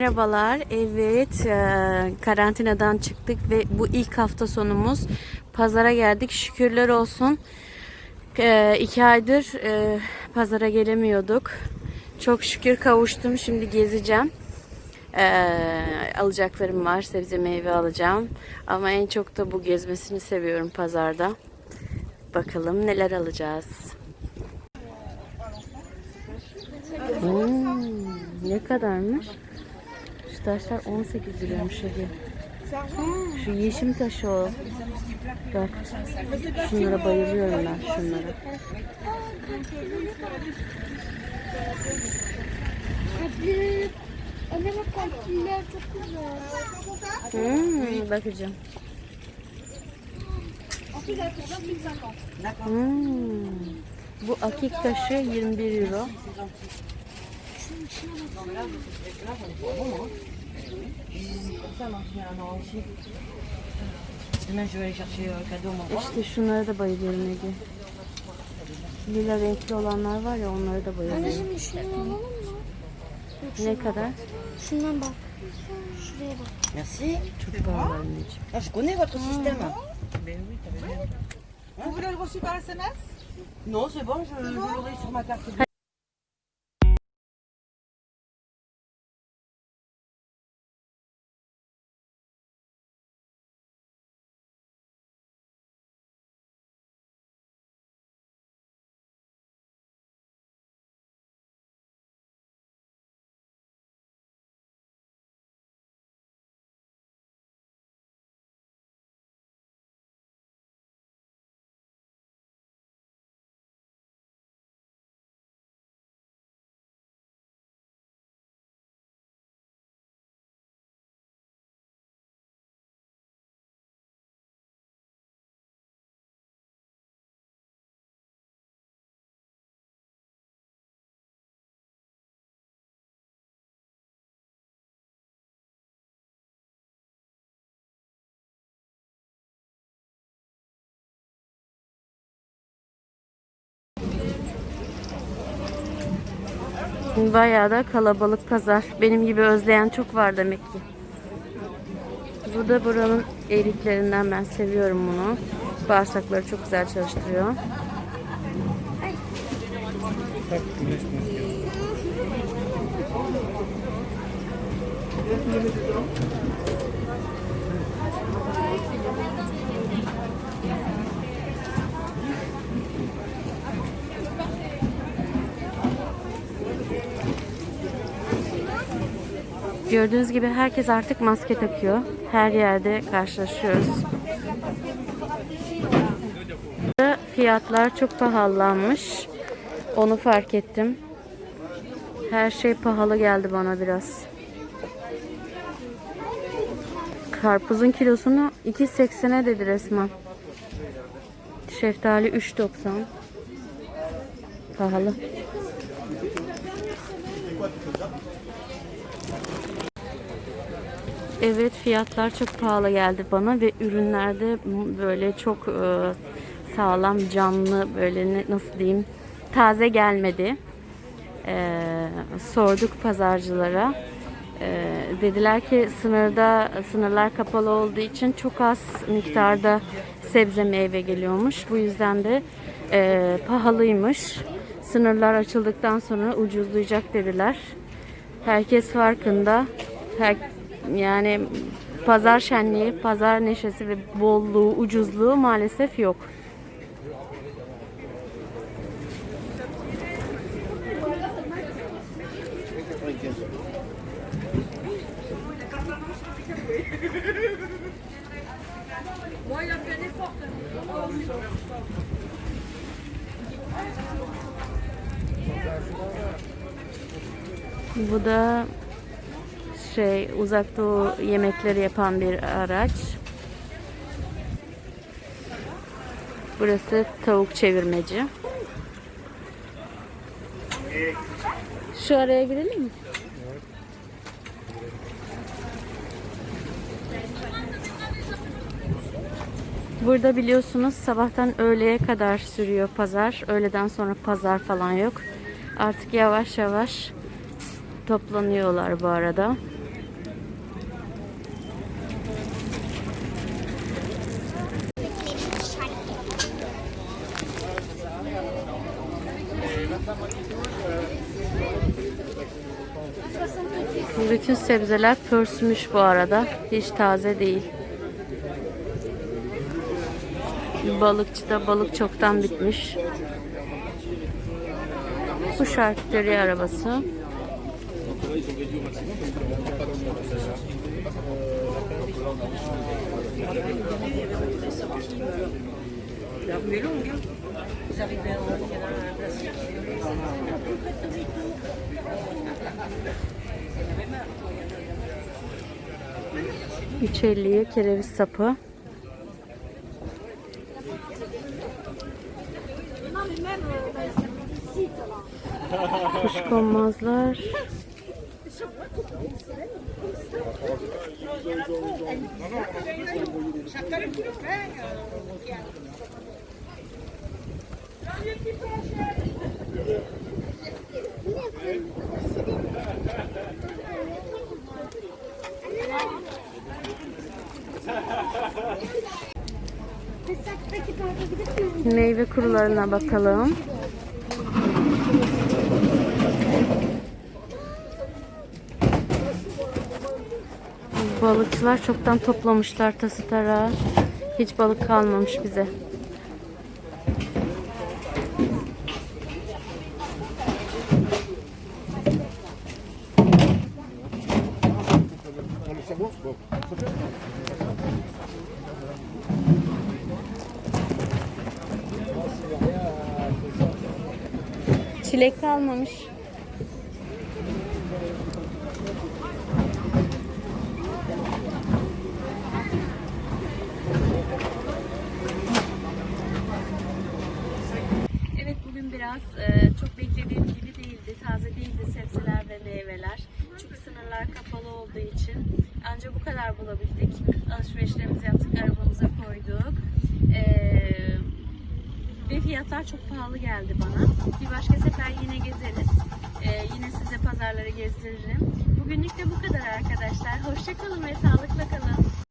Merhabalar. Evet, e, karantinadan çıktık ve bu ilk hafta sonumuz. Pazara geldik. Şükürler olsun. E, iki aydır e, pazara gelemiyorduk. Çok şükür kavuştum. Şimdi gezeceğim. Alacaklarım var. Sebze meyve alacağım. Ama en çok da bu gezmesini seviyorum pazarda. Bakalım neler alacağız. Hmm, ne kadarmış? Şu taşlar 18 liraymış hadi. Şu yeşim taşı o. Bak. Şunlara bayılıyorum ben şunlara. Hmm, bakacağım. Hmm. Bu akik taşı 21 euro. Demain, je vais aller chercher un cadeau, mon İşte şunlara da bayılıyorum Ege. Lila renkli olanlar var ya onlara da bayılıyorum. şimdi şunu alalım mı? Ne kadar? Şundan bak. Şuraya bak. Merci. Çok pahalı anneciğim. Ah, je connais votre système. Vous voulez le reçu par SMS Non, c'est bon, je, je l'aurai sur ma carte. Bayağı da kalabalık pazar. Benim gibi özleyen çok var demek ki. Bu da buranın eriklerinden ben seviyorum bunu. Bağırsakları çok güzel çalıştırıyor. Gördüğünüz gibi herkes artık maske takıyor. Her yerde karşılaşıyoruz. Fiyatlar çok pahalanmış. Onu fark ettim. Her şey pahalı geldi bana biraz. Karpuzun kilosunu 2.80'e dedi resmen. Şeftali 3.90. Pahalı. Evet fiyatlar çok pahalı geldi bana ve ürünlerde böyle çok e, sağlam canlı böyle nasıl diyeyim taze gelmedi. E, sorduk pazarcılara. E, dediler ki sınırda sınırlar kapalı olduğu için çok az miktarda sebze meyve geliyormuş. Bu yüzden de e, pahalıymış. Sınırlar açıldıktan sonra ucuzlayacak dediler. Herkes farkında. Her, yani pazar şenliği, pazar neşesi ve bolluğu, ucuzluğu maalesef yok. Bu da şey uzak doğu yemekleri yapan bir araç. Burası tavuk çevirmeci. Şu araya girelim mi? Burada biliyorsunuz sabahtan öğleye kadar sürüyor pazar. Öğleden sonra pazar falan yok. Artık yavaş yavaş toplanıyorlar bu arada. Bütün sebzeler pörsümüş bu arada. Hiç taze değil. Balıkçıda balık çoktan bitmiş. Bu şarküteri arabası. La rue est longue. Hein. Vous arrivez en il y en a un plastique. Üç elliye kereviz sapı. Kuşkonmazlar. Fesat'taki Meyve kurularına bakalım. Balıkçılar çoktan toplamışlar tası tarağı. Hiç balık kalmamış bize. Çilek kalmamış. Evet bugün biraz e, çok beklediğim gibi değildi. Taze değildi sebzeler ve meyveler. Çünkü sınırlar kapalı olduğu için ancak bu kadar bulabildik. Alışverişlerimizi yaptık, arabamıza koyduk. E, ve fiyatlar çok pahalı geldi bana. Bir başka sefer yine gezeriz. E, yine size pazarları gezdiririm. Bugünlük de bu kadar arkadaşlar. Hoşçakalın ve sağlıkla kalın.